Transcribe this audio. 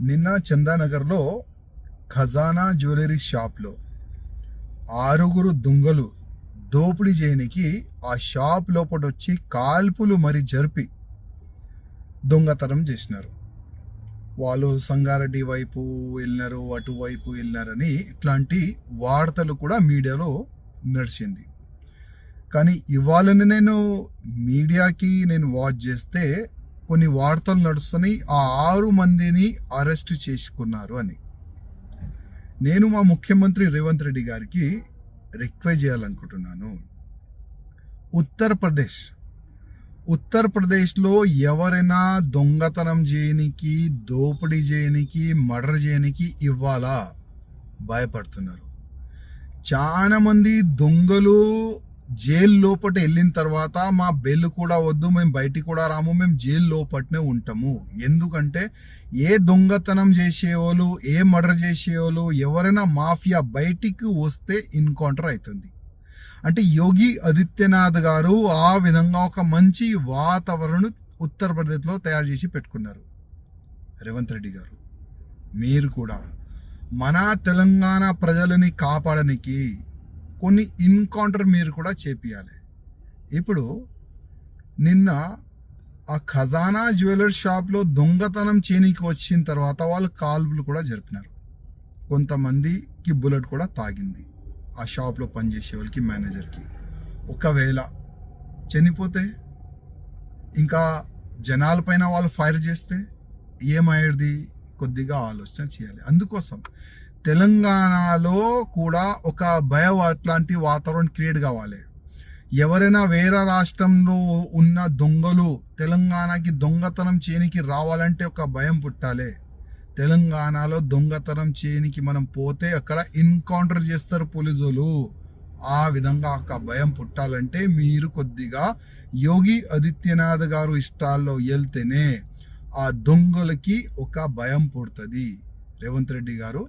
నిన్న చందానగర్లో ఖజానా జ్యువెలరీ షాప్లో ఆరుగురు దొంగలు దోపిడీ చేయనికి ఆ షాప్ లోపట వచ్చి కాల్పులు మరి జరిపి దొంగతనం చేసినారు. వాళ్ళు సంగారెడ్డి వైపు వెళ్ళినారు అటువైపు వెళ్ళినారని ఇట్లాంటి వార్తలు కూడా మీడియాలో నడిచింది. కానీ ఇవాళని నేను మీడియాకి నేను వాచ్ చేస్తే కొన్ని వార్తలు నడుస్తున్నాయి. ఆ ఆరు మందిని అరెస్ట్ చేసుకున్నారు అని. నేను మా ముఖ్యమంత్రి రేవంత్ రెడ్డి గారికి రిక్వెస్ట్ చేయాలనుకుంటున్నాను. ఉత్తరప్రదేశ్. ఉత్తరప్రదేశ్లో ఎవరైనా దొంగతనం చేయనికి దోపిడీ చేయనికి మర్డర్ చేయనికి ఇవ్వాలా? భయపడుతున్నారు. చాలా మంది దొంగలు జైలు లోపట వెళ్ళిన తర్వాత మా బెల్ కూడా వద్దు మేము బయటికి కూడా రాము మేము జైలు లోపటనే ఉంటాము. ఎందుకంటే ఏ దొంగతనం చేసేవాళ్ళు ఏ మర్డర్ చేసేవాళ్ళు ఎవరైనా మాఫియా బయటికి వస్తే ఎన్కౌంటర్ అవుతుంది. అంటే యోగి ఆదిత్యనాథ్ గారు ఆ విధంగా ఒక మంచి వాతావరణం ఉత్తరప్రదేశ్లో తయారు చేసి పెట్టుకున్నారు. రేవంత్ రెడ్డి గారు మీరు కూడా మన తెలంగాణ ప్రజలని కాపాడడానికి కొన్ని ఇన్కౌంటర్ మీరు కూడా చేపియాలి. ఇప్పుడు నిన్న ఆ ఖజానా జ్యువెలర్ షాప్లో దొంగతనం చేయనీకి వచ్చిన తర్వాత వాళ్ళు కాల్పులు కూడా జరిపినారు. కొంతమందికి బుల్లెట్ కూడా తాగింది ఆ షాప్లో పనిచేసే వాళ్ళకి మేనేజర్కి. ఒకవేళ చనిపోతే ఇంకా జనాలపైన వాళ్ళు ఫైర్ చేస్తే ఏమయ్యేది కొద్దిగా ఆలోచన చేయాలి. అందుకోసం తెలంగాణలో కూడా ఒక భయ అట్లాంటి వాతావరణం క్రియేట్ కావాలి. ఎవరైనా వేరే రాష్ట్రంలో ఉన్న దొంగలు తెలంగాణకి దొంగతనం చేయనికి రావాలంటే ఒక భయం పుట్టాలి. తెలంగాణలో దొంగతనం చేయనికి మనం పోతే అక్కడ ఎన్కౌంటర్ చేస్తారు పోలీసులు. ఆ విధంగా ఒక భయం పుట్టాలంటే మీరు కొద్దిగా యోగి ఆదిత్యనాథ్ గారు ఇష్టాల్లో వెళ్తేనే ఆ దొంగలకి ఒక భయం పుడుతుంది. రేవంత్ రెడ్డి గారు